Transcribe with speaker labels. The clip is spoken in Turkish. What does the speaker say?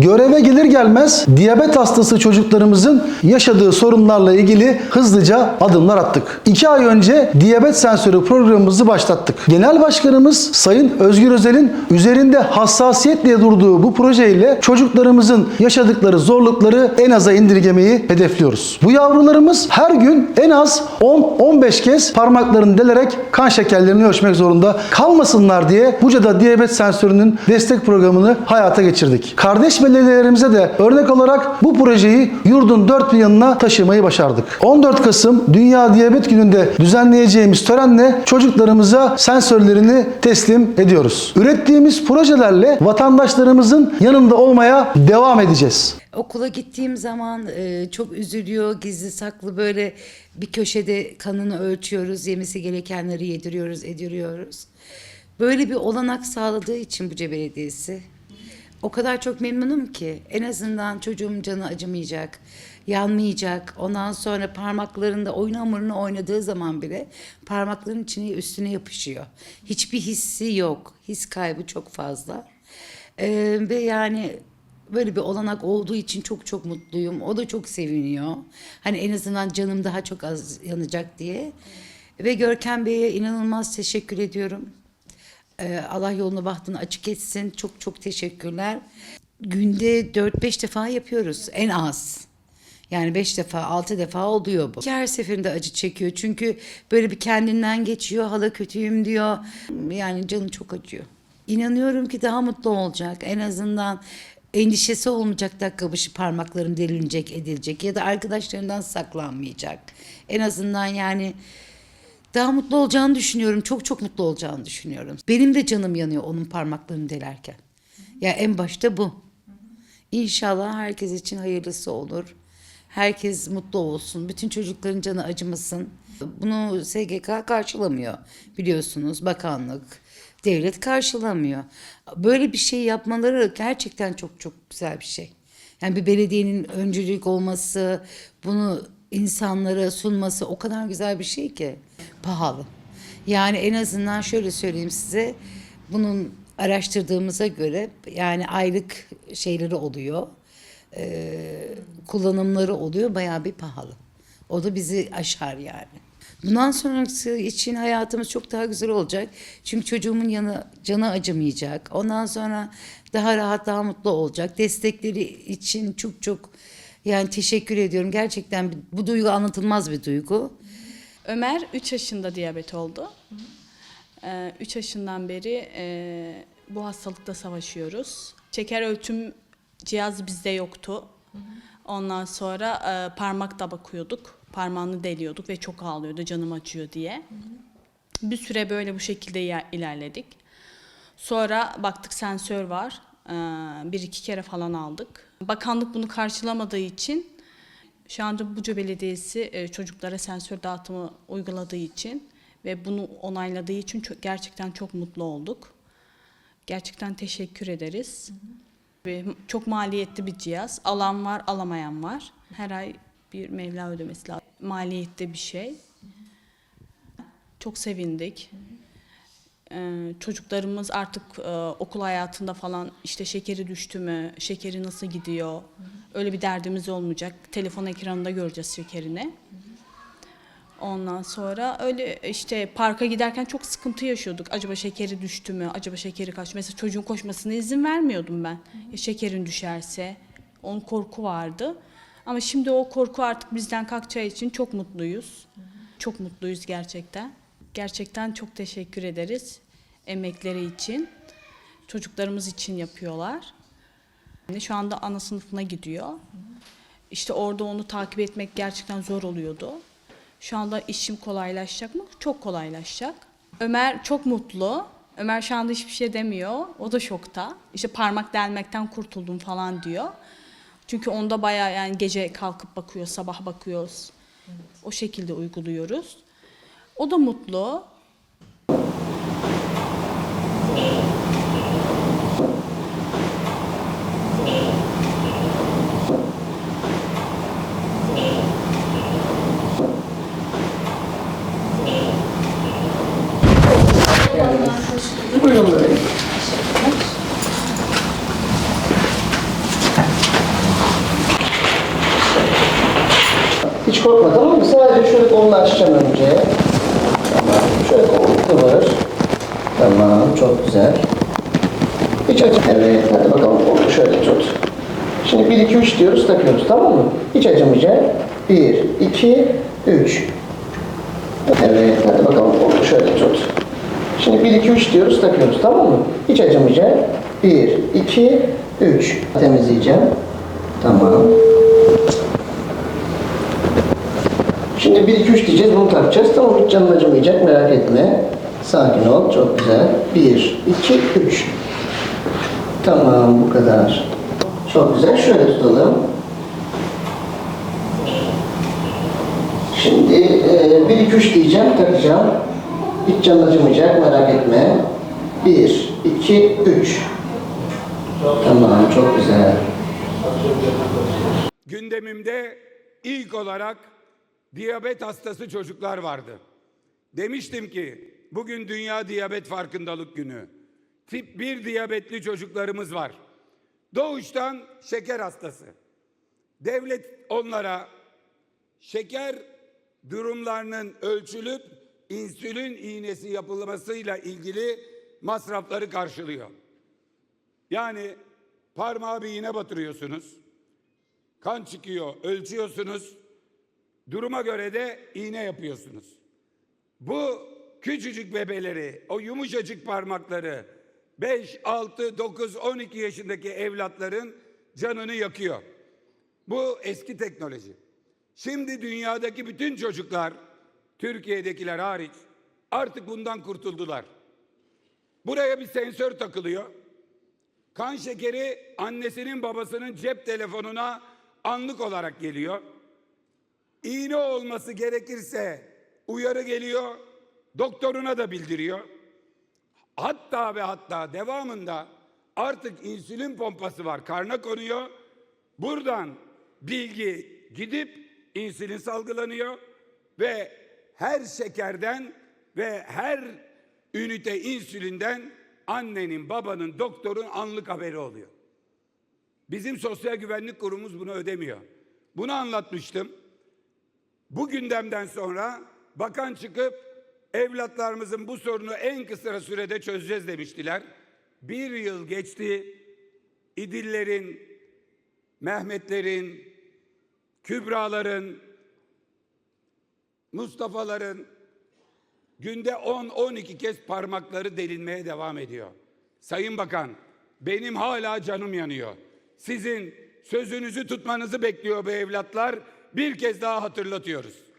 Speaker 1: Göreve gelir gelmez diyabet hastası çocuklarımızın yaşadığı sorunlarla ilgili hızlıca adımlar attık. İki ay önce diyabet sensörü programımızı başlattık. Genel Başkanımız Sayın Özgür Özel'in üzerinde hassasiyetle durduğu bu projeyle çocuklarımızın yaşadıkları zorlukları en aza indirgemeyi hedefliyoruz. Bu yavrularımız her gün en az 10-15 kez parmaklarını delerek kan şekerlerini ölçmek zorunda kalmasınlar diye Buca'da diyabet sensörünün destek programını hayata geçirdik. Kardeş belediyelerimize de örnek olarak bu projeyi yurdun dört bir yanına taşımayı başardık. 14 Kasım Dünya Diyabet Günü'nde düzenleyeceğimiz törenle çocuklarımıza sensörlerini teslim ediyoruz. Ürettiğimiz projelerle vatandaşlarımızın yanında olmaya devam edeceğiz.
Speaker 2: Okula gittiğim zaman e, çok üzülüyor, gizli saklı böyle bir köşede kanını ölçüyoruz, yemesi gerekenleri yediriyoruz, ediriyoruz. Böyle bir olanak sağladığı için Buca Belediyesi o kadar çok memnunum ki en azından çocuğumun canı acımayacak, yanmayacak. Ondan sonra parmaklarında oyun hamurunu oynadığı zaman bile parmakların içine üstüne yapışıyor. Hiçbir hissi yok. His kaybı çok fazla. Ee, ve yani böyle bir olanak olduğu için çok çok mutluyum. O da çok seviniyor. Hani en azından canım daha çok az yanacak diye. Ve Görkem Bey'e inanılmaz teşekkür ediyorum. Ee, Allah yolunu bahtını açık etsin. Çok çok teşekkürler. Günde 4-5 defa yapıyoruz en az. Yani 5 defa 6 defa oluyor bu. Her seferinde acı çekiyor. Çünkü böyle bir kendinden geçiyor. Hala kötüyüm diyor. Yani canı çok acıyor. İnanıyorum ki daha mutlu olacak. En azından endişesi olmayacak dakika başı parmaklarım delilecek edilecek ya da arkadaşlarından saklanmayacak. En azından yani daha mutlu olacağını düşünüyorum. Çok çok mutlu olacağını düşünüyorum. Benim de canım yanıyor onun parmaklarını delerken. Ya en başta bu. İnşallah herkes için hayırlısı olur. Herkes mutlu olsun. Bütün çocukların canı acımasın. Bunu SGK karşılamıyor. Biliyorsunuz bakanlık, devlet karşılamıyor. Böyle bir şey yapmaları gerçekten çok çok güzel bir şey. Yani bir belediyenin öncülük olması, bunu insanlara sunması o kadar güzel bir şey ki pahalı. Yani en azından şöyle söyleyeyim size bunun araştırdığımıza göre yani aylık şeyleri oluyor. Ee, kullanımları oluyor bayağı bir pahalı. O da bizi aşar yani. Bundan sonrası için hayatımız çok daha güzel olacak. Çünkü çocuğumun yanı, canı acımayacak. Ondan sonra daha rahat, daha mutlu olacak. Destekleri için çok çok yani teşekkür ediyorum. Gerçekten bu duygu anlatılmaz bir duygu.
Speaker 3: Ömer 3 yaşında diyabet oldu. 3 yaşından beri e, bu hastalıkla savaşıyoruz. Şeker ölçüm cihazı bizde yoktu. Ondan sonra e, parmak da bakıyorduk. Parmağını deliyorduk ve çok ağlıyordu canım acıyor diye. Bir süre böyle bu şekilde ilerledik. Sonra baktık sensör var. E, bir iki kere falan aldık. Bakanlık bunu karşılamadığı için şu anda Buca Belediyesi e, çocuklara sensör dağıtımı uyguladığı için ve bunu onayladığı için çok, gerçekten çok mutlu olduk. Gerçekten teşekkür ederiz. Ve çok maliyetli bir cihaz. Alan var, alamayan var. Her ay bir Mevla ödemesi lazım. Maliyetli bir şey. Çok sevindik. Ee, çocuklarımız artık e, okul hayatında falan işte şekeri düştü mü, şekeri nasıl gidiyor, öyle bir derdimiz olmayacak. Telefon ekranında göreceğiz şekerini. Ondan sonra öyle işte parka giderken çok sıkıntı yaşıyorduk. Acaba şekeri düştü mü? Acaba şekeri kaç? Mesela çocuğun koşmasına izin vermiyordum ben. Ya şekerin düşerse. Onun korku vardı. Ama şimdi o korku artık bizden kalkacağı için çok mutluyuz. Çok mutluyuz gerçekten. Gerçekten çok teşekkür ederiz emekleri için. Çocuklarımız için yapıyorlar. Şu anda ana sınıfına gidiyor. İşte orada onu takip etmek gerçekten zor oluyordu. Şu anda işim kolaylaşacak mı? Çok kolaylaşacak. Ömer çok mutlu. Ömer şu anda hiçbir şey demiyor. O da şokta. İşte parmak delmekten kurtuldum falan diyor. Çünkü onda bayağı yani gece kalkıp bakıyor, sabah bakıyoruz. O şekilde uyguluyoruz. O da mutlu. Buyurun.
Speaker 4: Hiç korkma tamam mı? Sadece şöyle kolunu açacağım önce. Tamam. Şöyle kolunu kıvır. Tamam. Çok güzel. Hiç acı. Evet. Hadi bakalım kolunu şöyle tut. Şimdi 1, 2, 3 diyoruz takıyoruz tamam mı? Hiç acımayacak. 1, 2, 3. Evet. Hadi bakalım kolunu şöyle tut. Şimdi 1, 2, 3 diyoruz takıyoruz tamam mı? Hiç acımayacak. 1, 2, 3. Temizleyeceğim. Tamam. Şimdi 1, 2, 3 diyeceğiz, bunu takacağız. Tamam, hiç canın acımayacak, merak etme. Sakin ol, çok güzel. 1, 2, 3. Tamam, bu kadar. Çok güzel, şöyle tutalım. Şimdi e, 1, 2, 3 diyeceğim, takacağım. Hiç canın acımayacak, merak etme. 1, 2, 3. Tamam, çok güzel.
Speaker 5: gündemimde ilk olarak diyabet hastası çocuklar vardı. Demiştim ki bugün Dünya Diyabet Farkındalık Günü. Tip 1 diyabetli çocuklarımız var. Doğuştan şeker hastası. Devlet onlara şeker durumlarının ölçülüp insülin iğnesi yapılmasıyla ilgili masrafları karşılıyor. Yani parmağı bir iğne batırıyorsunuz. Kan çıkıyor, ölçüyorsunuz. Duruma göre de iğne yapıyorsunuz. Bu küçücük bebeleri, o yumuşacık parmakları 5, 6, 9, 12 yaşındaki evlatların canını yakıyor. Bu eski teknoloji. Şimdi dünyadaki bütün çocuklar, Türkiye'dekiler hariç artık bundan kurtuldular. Buraya bir sensör takılıyor. Kan şekeri annesinin babasının cep telefonuna anlık olarak geliyor. İğne olması gerekirse uyarı geliyor, doktoruna da bildiriyor. Hatta ve hatta devamında artık insülin pompası var, karna konuyor. Buradan bilgi gidip insülin salgılanıyor ve her şekerden ve her ünite insülinden annenin, babanın, doktorun anlık haberi oluyor. Bizim sosyal güvenlik kurumumuz bunu ödemiyor. Bunu anlatmıştım. Bu gündemden sonra bakan çıkıp evlatlarımızın bu sorunu en kısa sürede çözeceğiz demiştiler. Bir yıl geçti. İdillerin, Mehmetlerin, Kübraların, Mustafa'ların günde 10-12 kez parmakları delinmeye devam ediyor. Sayın Bakan, benim hala canım yanıyor. Sizin sözünüzü tutmanızı bekliyor bu evlatlar. Bir kez daha hatırlatıyoruz.